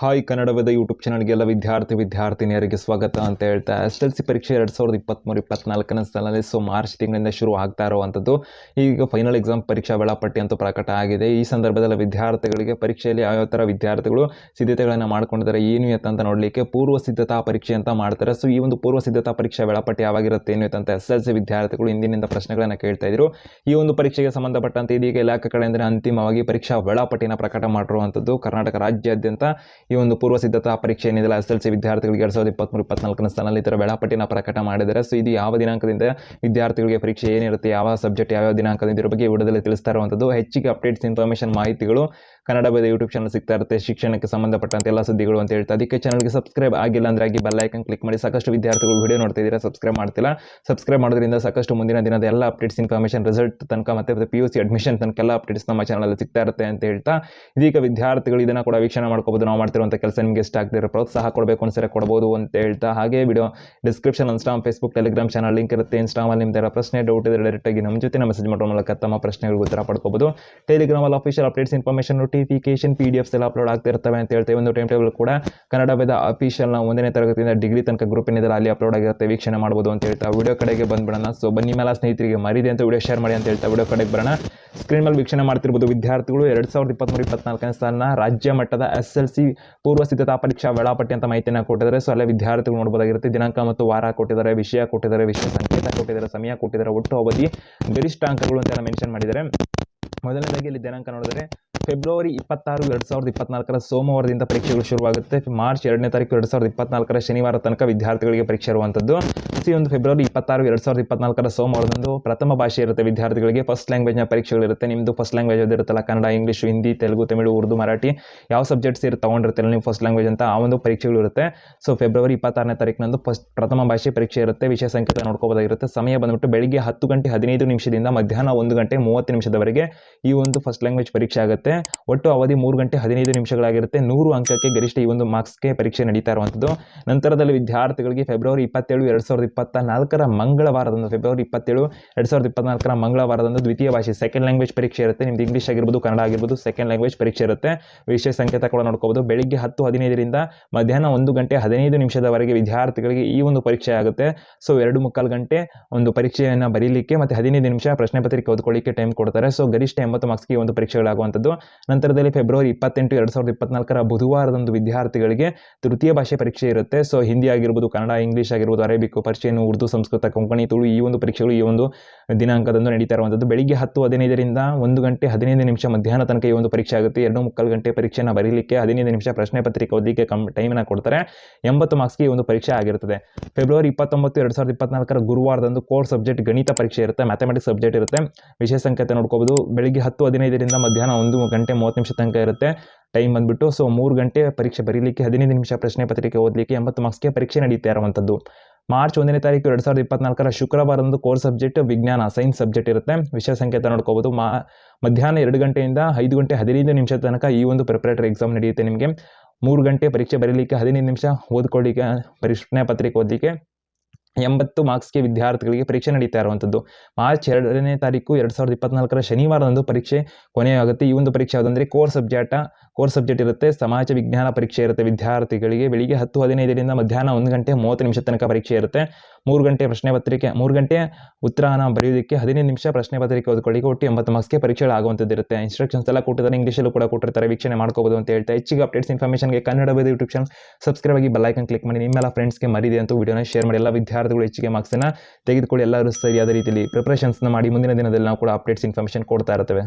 Hi ಕನ್ನಡದ YouTube ಚಾನಲ್ಗೆಲ್ಲ ವಿದ್ಯಾರ್ಥಿ ವಿದ್ಯಾರ್ಥಿನಿಯರಿಗೆ ಸ್ವಾಗತ ಅಂತ ಹೇಳ್ತಾ, ಎಸ್ ಎಲ್ ಸಿ ಪರೀಕ್ಷೆ ಎರಡು ಸಾವಿರದ ಇಪ್ಪತ್ತ್ಮೂರು ಇಪ್ಪತ್ನಾಲ್ಕನೇ ಸಾಲಲ್ಲಿ ಸೊ ಮಾರ್ಚ್ ತಿಂಗಳಿಂದ ಶುರು ಆಗ್ತಾ ಇರುವಂಥದ್ದು ಈಗ ಫೈನಲ್ ಎಕ್ಸಾಮ್ ಪರೀಕ್ಷಾ ವೇಳಾಪಟ್ಟಿ ಅಂತೂ ಪ್ರಕಟ ಆಗಿದೆ. ಈ ಸಂದರ್ಭದಲ್ಲಿ ವಿದ್ಯಾರ್ಥಿಗಳಿಗೆ ಪರೀಕ್ಷೆಯಲ್ಲಿ ಯಾವ ಥರ ವಿದ್ಯಾರ್ಥಿಗಳು ಸಿದ್ಧತೆಗಳನ್ನು ಮಾಡ್ಕೊಂಡಿದ್ದಾರೆ, ಏನು ಎತ್ತ ಅಂತ ನೋಡಲಿಕ್ಕೆ ಪೂರ್ವ ಸಿದ್ಧತಾ ಪರೀಕ್ಷೆ ಅಂತ ಮಾಡ್ತಾರೆ. ಸೊ ಈ ಒಂದು ಪೂರ್ವ ಸಿದ್ಧತಾ ಪರೀಕ್ಷಾ ವೇಳಾಪಟ್ಟಿ ಯಾವಾಗಿರುತ್ತೆ, ಏನು ಅಂತ ಎಸ್ ಎಲ್ ಸಿ ವಿದ್ಯಾರ್ಥಿಗಳು ಇಂದಿನಿಂದ ಪ್ರಶ್ನೆಗಳನ್ನು ಕೇಳ್ತಾ ಇದ್ರು. ಈ ಒಂದು ಪರೀಕ್ಷೆಗೆ ಸಂಬಂಧಪಟ್ಟಂತೆ ಇದೀಗ ಇಲಾಖೆ ಕಡೆಯಿಂದ ಅಂತಿಮವಾಗಿ ಪರೀಕ್ಷಾ ವೇಳಾಪಟ್ಟಿನ ಪ್ರಕಟ ಮಾಡಿರುವಂಥದ್ದು ಕರ್ನಾಟಕ ರಾಜ್ಯಾದ್ಯಂತ. ಈ ಒಂದು ಪೂರ್ವ ಸಿದ್ಧತಾ ಪರೀಕ್ಷೆ ಏನಿದೆ ಎಸ್ ಎಲ್ ಸಿ ವಿದ್ಯಾರ್ಥಿಗಳಿಗೆ ಎರಡು ಸಾವಿರದ ಇಪ್ಪತ್ತ್ಮೂರು ಇಪ್ಪತ್ನಾಲ್ಕನೇ ಸ್ಥಾನದಲ್ಲಿ ಈ ಥರ ವೇಳಾಪಟ್ಟಿನ ಪ್ರಕಟ ಮಾಡಿದ್ದಾರೆ. ಸೊ ಇದು ಯಾವ ದಿನಾಂಕದಿಂದ ವಿದ್ಯಾರ್ಥಿಗಳಿಗೆ ಪರೀಕ್ಷೆ ಏನಿರುತ್ತೆ, ಯಾವ ಸಬ್ಜೆಕ್ಟ್, ಯಾವ ದಿನಾಂಕದಿಂದ ಇದ್ರ ಬಗ್ಗೆ ವಿಡಿಯೋದಲ್ಲಿ ತಿಳಿಸ್ತಾ ಇರುವಂಥದ್ದು ಹೆಚ್ಚಿಗೆ ಅಪ್ಡೇಟ್ಸ್ ಇನ್ಫಾರ್ಮೇಷನ್ ಮಾಹಿತಿಗಳು ಕನ್ನಡ ಬದ ಯೂಟ್ಯೂಬ್ ಚಾನಲ್ ಸಿಗ್ತಾ ಇರುತ್ತೆ, ಶಿಕ್ಷಣಕ್ಕೆ ಸಂಬಂಧಪಟ್ಟಂತೆ ಎಲ್ಲ ಸುದ್ದಿಗಳು ಅಂತ ಹೇಳ್ತಾ. ಅದಕ್ಕೆ ಚಾನಲ್ಗೆ ಸಬ್ಸ್ಕ್ರೈಬ್ ಆಗಿಲ್ಲ ಅಂದರೆ ಆಗಿ ಬೆಲ್ ಐಕನ್ ಕ್ಲಿಕ್ ಮಾಡಿ. ಸಾಕಷ್ಟು ವಿದ್ಯಾರ್ಥಿಗಳು ವಿಡಿಯೋ ನೋಡ್ತಾ ಇದ್ದೀರಾ ಸಬ್ಸ್ಕ್ರೈಬ್ ಮಾಡ್ತಿಲ್ಲ. ಸಬ್ಸ್ಕ್ರೈಬ್ ಮಾಡೋದ್ರಿಂದ ಸಾಕಷ್ಟು ಮುಂದಿನ ದಿನದ ಎಲ್ಲ ಅಪ್ಡೇಟ್ಸ್ ಇನ್ಫಾರ್ಮೇಷನ್ ರಿಸಲ್ಟ್ ತನಕ ಮತ್ತೆ ಪಿ ಯು ಸಿ ಅಡ್ಮಿಷನ್ ತನಕ ಎಲ್ಲ ಅಪ್ಡೇಟ್ಸ್ ನಮ್ಮ ಚಾನಲಲ್ಲಿ ಸಿಗ್ತಾ ಇರುತ್ತೆ ಅಂತ ಹೇಳ್ತಾ. ಇದೀಗ ವಿದ್ಯಾರ್ಥಿಗಳು ಇದನ್ನು ಕೂಡ ವೀಕ್ಷಣೆ ಮಾಡ್ಕೋಬೋದು. ನಾವು ಮಾಡ್ತಿರುವಂಥ ಕೆಲಸ ನಿಮಗೆ ಇಷ್ಟ ಆಗ್ತಿರೋ ಪ್ರೋತ್ಸಾಹ ಕೊಡಬೇಕು ಅನ್ಸರೆ ಕೊಡ್ಬೋದು ಅಂತ ಹೇಳ್ತಾ. ಹಾಗೆ video description Instagram Facebook Telegram channel link ಇರುತ್ತೆ. ಇನ್ಸ್ಟಾಮಲ್ಲಿ ನಿಮ್ದು ಪ್ರಶ್ನೆ ಡೌಟ್ ಇದ್ರೆ ಡೈರೆಕ್ಟಾಗಿ ನಮ್ಮ ಜೊತೆ ಮೆಸೇಜ್ ಮಾಡೋ ಮೂಲಕ ತಮ್ಮ ಪ್ರಶ್ನೆಗಳಿಗೆ ಉತ್ತರ ಪಡ್ಕೋಬೋದು. ಟೆಲಿಗ್ರಾಮಲ್ಲಿ official updates information notification P D Fs ಎಲ್ಲ ಅಪ್ಲೋಡ್ ಆಗ್ತಿರ್ತವೆ ಅಂತ ಹೇಳ್ತೇವೆ ಒಂದು ಟೈಮ್ ಟೇಬಲ್ ಕೂಡ ಕನ್ನಡ ವೇದ ಅಫಿಷಿಯಲ್ನ ಒಂದನೇ ತರಗತಿಯಿಂದ ಡಿಗ್ರಿ ತನಕ ಗ್ರೂಪ್ ಏನಿದೆ ಅಲ್ಲಿ ಅಪ್ಲೋಡ್ ಆಗಿರುತ್ತೆ. ವೀಕ್ಷಣೆ ಮಾಡ್ಬೋದು ಅಂತ ಹೇಳ್ತಾ ವಿಡಿಯೋ ಕಡೆಗೆ ಬಂದ್ಬಿಡೋಣ. ಸೊ ಬನ್ನಿ ಮೇಲೆ ಸ್ನೇಹಿತರಿಗೆ ಮರಿದೆ ಅಂತ ವಿಡಿಯೋ ಶೇರ್ ಮಾಡಿ ಅಂತ ಹೇಳ್ತಾ ವಿಡಿಯೋ ಕಡೆಗೆ ಬರೋಣ. ಸ್ಕ್ರೀನ್ ಮೇಲೆ ವೀಕ್ಷಣೆ ಮಾಡ್ತಿರ್ಬೋದು ವಿದ್ಯಾರ್ಥಿಗಳು. ಎರಡು ಸಾವಿರದ ಇಪ್ಪತ್ತ್ಮೂರು ಇಪ್ಪತ್ನಾಲ್ಕನೇ ಸಾಲಿನ ರಾಜ್ಯ ಮಟ್ಟದ ಎಸ್ ಎಲ್ ಸಿ ಪೂರ್ವ ಸಿದ್ಧತಾ ಪರೀಕ್ಷಾ ವೇಳಾಪಟ್ಟಿ ಅಂತ ಮಾಹಿತಿಯನ್ನು ಕೊಟ್ಟಿದ್ದಾರೆ. ಸೊ ಅಲ್ಲೇ ವಿದ್ಯಾರ್ಥಿಗಳು ನೋಡ್ಬೋದಾಗಿರುತ್ತೆ. ದಿನಾಂಕ ಮತ್ತು ವಾರ ಕೊಟ್ಟಿದ್ದಾರೆ, ವಿಷಯ ಕೊಟ್ಟಿದ್ದಾರೆ, ವಿಷಯ ಸಂಕೇತ ಕೊಟ್ಟಿದ್ದಾರೆ, ಸಮಯ ಕೊಟ್ಟಿದ್ದಾರೆ, ಒಟ್ಟು ಅವಧಿ, ಗರಿಷ್ಠ ಅಂಕಗಳು ಅಂತ ಮೆನ್ಷನ್ ಮಾಡಿದ್ದಾರೆ. ಮೊದಲನೇದಾಗಿ ಇಲ್ಲಿ ದಿನಾಂಕ ನೋಡಿದರೆ ಫೆಬ್ರವರಿ ಇಪ್ಪತ್ತಾರು, ಎರಡು ಸಾವಿರದ ಇಪ್ಪತ್ನಾಲ್ಕರ ಸೋಮವಾರದಿಂದ ಪರೀಕ್ಷೆಗಳು ಶುರುವಾಗುತ್ತೆ. ಮಾರ್ಚ್ ಎರಡನೇ ತಾರೀಕು, ಎರಡು ಸಾವಿರದ ಇಪ್ಪತ್ನಾಲ್ಕರ ಶನಿವಾರ ತನಕ ವಿದ್ಯಾರ್ಥಿಗಳಿಗೆ ಪರೀಕ್ಷೆ ಇರುವಂಥದ್ದು. ಒಂದು ಫೆಬ್ರವರಿ ಇಪ್ಪತ್ತಾರು, ಎರಡು ಸಾವಿರದ ಇಪ್ಪತ್ನಾಲ್ಕರ ಸೋಮವಾರದಂದು ಪ್ರಥಮ ಭಾಷೆ ಇರುತ್ತೆ ವಿದ್ಯಾರ್ಥಿಗಳಿಗೆ. ಫಸ್ಟ್ ಲ್ಯಾಂಗ್ವೇಜ್ನ ಪರೀಕ್ಷೆಗಳಿರುತ್ತೆ. ನಿಮ್ಮದು ಫಸ್ಟ್ ಲ್ಯಾಂಗ್ವೇಜ್ ಇರುತ್ತಲ್ಲ, ಕನ್ನಡ ಇಂಗ್ಲೀಷ್ ಹಿಂದಿ ತೆಲುಗು, ತಮಿಳು, ಉರ್ದು, ಮರಾಠಿ, ಯಾವ ಸಬ್ಜೆಕ್ಟ್ಸ್ ಇರುತ್ತೆ ತೊಗೊಂಡಿರ್ತೀರಲ್ಲ ನೀವು ಫಸ್ಟ್ ಲ್ಯಾಂಗ್ವೇಜ್ ಅಂತ ಆ ಒಂದು ಪರೀಕ್ಷೆಗಳು ಇರುತ್ತೆ. ಸೊ ಫೆಬ್ರವರಿ ಇಪ್ಪತ್ತಾರನೇ ತಾರೀಕಿನಂದು ಫಸ್ಟ್ ಪ್ರಥಮ ಭಾಷೆ ಪರೀಕ್ಷೆ ಇರುತ್ತೆ. ವಿಷಯ ಸಂಕೇತ ನೋಡ್ಕೋಬೋದಾಗಿರುತ್ತೆ. ಸಮಯ ಬಂದ್ಬಿಟ್ಟು ಬೆಳಿಗ್ಗೆ ಹತ್ತು ಗಂಟೆ ಹದಿನೈದು ನಿಮಿಷದಿಂದ ಮಧ್ಯಾಹ್ನ ಒಂದು ಗಂಟೆ ಮೂವತ್ತು ನಿಮಿಷದವರೆಗೆ ಈ ಒಂದು ಫಸ್ಟ್ ಲ್ಯಾಂಗ್ವೇಜ್ ಪರೀಕ್ಷೆ ಆಗುತ್ತೆ. ಒಟ್ಟು ಅವಧಿ ಮೂರು ಗಂಟೆ ಹದಿನೈದು ನಿಮಿಷಗಳಾಗಿರುತ್ತೆ. ನೂರು ಅಂಕಕ್ಕೆ ಗರಿಷ್ಠ ಈ ಒಂದು ಮಾರ್ಕ್ಸ್ಗೆ ಪರೀಕ್ಷೆ ನಡೀತಾ ಇರುವಂಥದ್ದು. ನಂತರದಲ್ಲಿ ವಿದ್ಯಾರ್ಥಿಗಳಿಗೆ ಫೆಬ್ರವರಿ ಇಪ್ಪತ್ತೇಳು, ಎರಡು ಸಾವಿರದ ಇಪ್ಪತ್ತ ನಾಲ್ಕರ ಮಂಗಳವಾರದಂದು, ಫೆಬ್ರವರಿ ಇಪ್ಪತ್ತೇಳು, ಎರಡು ಸಾವಿರದ ಇಪ್ಪತ್ನಾಲ್ಕರ ಮಂಗಳವಾರದಂದು ದ್ವಿತೀಯ ಭಾಷೆ ಸೆಕೆಂಡ್ ಲ್ಯಾಂಗ್ವೇಜ್ ಪರೀಕ್ಷೆ ಇರುತ್ತೆ. ನಿಮ್ದು ಇಂಗ್ಲೀಷ್ ಆಗಿರ್ಬೋದು, ಕನ್ನಡ ಆಗಿರ್ಬೋದು ಸೆಕೆಂಡ್ ಲ್ಯಾಂಗ್ವೇಜ್ ಪರೀಕ್ಷೆ ಇರುತ್ತೆ. ವಿಷಯ ಸಂಕೇತ ಕೂಡ ನೋಡ್ಕೋಬೋದು. ಬೆಳಿಗ್ಗೆ ಹತ್ತು, ಹದಿನೈದರಿಂದ ಮಧ್ಯಾಹ್ನ ಒಂದು ಗಂಟೆ ಹದಿನೈದು ನಿಮಿಷದವರೆಗೆ ವಿದ್ಯಾರ್ಥಿಗಳಿಗೆ ಈ ಒಂದು ಪರೀಕ್ಷೆ ಆಗುತ್ತೆ. ಸೊ, ಎರಡು ಮುಕ್ಕಾಲು ಗಂಟೆ ಒಂದು ಪರೀಕ್ಷೆಯನ್ನು ಬರೀಲಿಕ್ಕೆ ಮತ್ತು ಹದಿನೈದು ನಿಮಿಷ ಪ್ರಶ್ನೆ ಪತ್ರಿಕೆ ಓದ್ಕೊಳ್ಳಿಕ್ಕೆ ಟೈಮ್ ಕೊಡ್ತಾರೆ. ಸೊ, ಗರಿಷ್ಠ ಎಂಬತ್ತು ಮಾರ್ಕ್ಸ್ಗೆ ಒಂದು ಪರೀಕ್ಷೆಗಳಾಗುವಂಥದ್ದು. ನಂತರದಲ್ಲಿ ಫೆಬ್ರವರಿ ಇಪ್ಪತ್ತೆಂಟು, ಎರಡು ಸಾವಿರದ ಇಪ್ಪತ್ನಾಲ್ಕರ ಬುಧವಾರದಂದು ವಿದ್ಯಾರ್ಥಿಗಳಿಗೆ ತೃತೀಯ ಭಾಷೆ ಪರೀಕ್ಷೆ ಇರುತ್ತೆ. ಸೊ ಹಿಂದಿ ಆಗಿರ್ಬೋದು, ಕನ್ನಡ, ಇಂಗ್ಲೀಷ್ ಆಗಿರ್ಬೋದು, ಅರೇಬಿಕ್, ಪರ್ಷಿಯನ್, ಉರ್ದು, ಸಂಸ್ಕೃತ, ಕೊಂಕಣಿ, ತುಳು, ಈ ಒಂದು ಪರೀಕ್ಷೆಗಳು ಈ ಒಂದು ದಿನಾಂಕದಂದು ನಡೀತಾ ಇರುವಂಥದ್ದು. ಬೆಳಿಗ್ಗೆ ಹತ್ತು ಹದಿನೈದರಿಂದ ಒಂದು ಗಂಟೆ ಹದಿನೈದು ನಿಮಿಷ ಮಧ್ಯಾಹ್ನ ತನಕ ಈ ಒಂದು ಪರೀಕ್ಷೆ ಆಗುತ್ತೆ. ಎರಡು ಮುಕ್ಕಾಲು ಗಂಟೆ ಪರೀಕ್ಷೆನ ಬರೀಲಿಕ್ಕೆ ಹದಿನೈದು ನಿಮಿಷ ಪ್ರಶ್ನೆ ಪತ್ರಿಕೆ ಓದಲಿಕ್ಕೆ ಕಮ್ ಟೈಮನ್ನು ಕೊಡ್ತಾರೆ. ಎಂಬತ್ತು ಮಾರ್ಕ್ಸ್ಗೆ ಈ ಒಂದು ಪರೀಕ್ಷೆ ಆಗಿರ್ತದೆ. ಫೆಬ್ರವರಿ ಇಪ್ಪತ್ತೊಂಬತ್ತು, ಎರಡು ಸಾವಿರದ ಇಪ್ಪತ್ನಾಲ್ಕರ ಗುರುವಾರದಂದು ಕೋರ್ ಸಬ್ಜೆಕ್ಟ್ ಗಣಿತ ಪರೀಕ್ಷೆ ಇರುತ್ತೆ. ಮ್ಯಾಥಮೆಟಿಕ್ಸ್ ಸಬ್ಜೆಕ್ಟ್ ಇರುತ್ತೆ. ವಿಷಯ ಸಂಕೇತ ನೋಡ್ಕೋಬೋದು. ಬೆಳಿಗ್ಗೆ ಹತ್ತು ಹದಿನೈದರಿಂದ ಮಧ್ಯಾಹ್ನ ಒಂದು ಗಂಟೆ ಮೂವತ್ತು ನಿಮಿಷ ತನಕ ಇರುತ್ತೆ ಟೈಮ್ ಬಂದುಬಿಟ್ಟು. ಸೊ ಮೂರು ಗಂಟೆ ಪರೀಕ್ಷೆ ಬರೀಲಿಕ್ಕೆ, ಹದಿನೈದು ನಿಮಿಷ ಪ್ರಶ್ನೆ ಪತ್ರಿಕೆ ಓದಲಿಕ್ಕೆ ಎಂಬತ್ತು ಮಾರ್ಕ್ಸ್ಗೆ ಪರೀಕ್ಷೆ ನಡೀತಾ ಇರುವಂಥದ್ದು ಮಾರ್ಚ್ ಒಂದನೇ ತಾರೀಕು ಎರಡು ಸಾವಿರದ ಇಪ್ಪತ್ನಾಲ್ಕರ ಶುಕ್ರವಾರದಂದು ಕೋರ್ ಸಬ್ಜೆಕ್ಟ್ ವಿಜ್ಞಾನ ಸೈನ್ಸ್ ಸಬ್ಜೆಕ್ಟ್ ಇರುತ್ತೆ. ವಿಷಯ ಸಂಕೇತ ನೋಡ್ಕೋಬೋದು. ಮಾ, ಮಧ್ಯಾಹ್ನ ಎರಡು ಗಂಟೆಯಿಂದ ಐದು ಗಂಟೆ ಹದಿನೈದು ನಿಮಿಷ ತನಕ ಈ ಒಂದು ಪ್ರಿಪರೇಟರಿ ಎಕ್ಸಾಮ್ ನಡೆಯುತ್ತೆ ನಿಮಗೆ. ಮೂರು ಗಂಟೆ ಪರೀಕ್ಷೆ ಬರೀಲಿಕ್ಕೆ ಹದಿನೈದು ನಿಮಿಷ ಓದ್ಕೊಳ್ಳಿಕ್ಕೆ, ಪ್ರಶ್ನೆ ಪತ್ರಿಕೆ ಓದಲಿಕ್ಕೆ. ಎಂಬತ್ತು ಮಾರ್ಕ್ಸ್ಗೆ ವಿದ್ಯಾರ್ಥಿಗಳಿಗೆ ಪರೀಕ್ಷೆ ನಡೀತಾ ಇರುವಂಥದ್ದು. ಮಾರ್ಚ್ ಎರಡನೇ ತಾರೀಕು ಎರಡು ಸಾವಿರದ ಇಪ್ಪತ್ನಾಲ್ಕರ ಶನಿವಾರದಂದು ಪರೀಕ್ಷೆ ಕೊನೆಯಾಗುತ್ತೆ. ಈ ಒಂದು ಪರೀಕ್ಷೆ ಯಾವುದಂದರೆ ಕೋರ್ ಸಬ್ಜೆಕ್ಟ ಕೋರ್ ಸಬ್ಜೆಕ್ಟ್ ಇರುತ್ತೆ. ಸಮಾಜ ವಿಜ್ಞಾನ ಪರೀಕ್ಷೆ ಇರುತ್ತೆ ವಿದ್ಯಾರ್ಥಿಗಳಿಗೆ. ಬೆಳಿಗ್ಗೆ ಹತ್ತು ಹದಿನೈದರಿಂದ ಮಧ್ಯಾಹ್ನ ಒಂದು ಗಂಟೆ ಮೂವತ್ತು ನಿಮಿಷ ತನಕ ಪರೀಕ್ಷೆ ಇರುತ್ತೆ. ಮೂರು ಗಂಟೆ ಪ್ರಶ್ನೆ ಪತ್ರಿಕೆ, ಮೂರು ಗಂಟೆ ಉತ್ತರನ ಬರೆಯೋದಕ್ಕೆ ಹದಿನೈದು ನಿಮಿಷ ಪ್ರಶ್ನೆ ಪತ್ರಿಕೆ ಓದ್ಕೊಳ್ಳಿಕ್ಕೆ ಒಟ್ಟು ಎಂಬತ್ತು ಮಾರ್ಕ್ಸ್ಗೆ ಪರೀಕ್ಷೆ ಆಗುವಂಥದ್ದು ಇರುತ್ತೆ. ಇನ್ಸ್ಟ್ರಕ್ಷನ್ಸ್ ಎಲ್ಲ ಕೊಟ್ಟಿದ್ದಾರೆ. ಇಂಗ್ಲೀಷಲ್ಲೂ ಕೂಡ ಕೊಟ್ಟಿರ್ತಾರೆ. ವೀಕ್ಷಣೆ ಮಾಡ್ಕೋಬೋದು ಅಂತ ಹೇಳ್ತಾ ಹೆಚ್ಚಿಗೆ ಅಪ್ಡೇಟ್ಸ್ ಇನ್ಫಾರ್ಮೇಷನ್ಗೆ ಕನ್ನಡ ಬೇದ ಯೂಟ್ಯೂಬ್ ಚಾನಲ್ ಸಬ್ಸ್ಕ್ರೈಬ್ ಆಗಿ ಬೆಲ್ಲೈಕನ್ ಕ್ಲಿಕ್ ಮಾಡಿ. ನಿಮ್ಮೆಲ್ಲ ಫ್ರೆಂಡ್ಸ್ಗೆ ಮರಿದೆ ಅಂತ ವಿಡಿಯೋನ ಶೇರ್ ಮಾಡಿ. ಎಲ್ಲ ವಿದ್ಯಾರ್ಥಿಗಳು ಹೆಚ್ಚಿಗೆ ಮಾರ್ಕ್ಸನ್ನು ತೆಗೆದುಕೊಳ್ಳಿ. ಎಲ್ಲರೂ ಸರಿಯಾದ ರೀತಿಯಲ್ಲಿ ಪ್ರಿಪ್ರೇಷನ್ಸ್ನ ಮಾಡಿ. ಮುಂದಿನ ದಿನದಲ್ಲಿ ನಾವು ಕೂಡ ಅಪ್ಡೇಟ್ಸ್ ಇನ್ಫಾರ್ಮೇಷನ್ ಕೊಡ್ತಾ ಇರ್ತೇವೆ.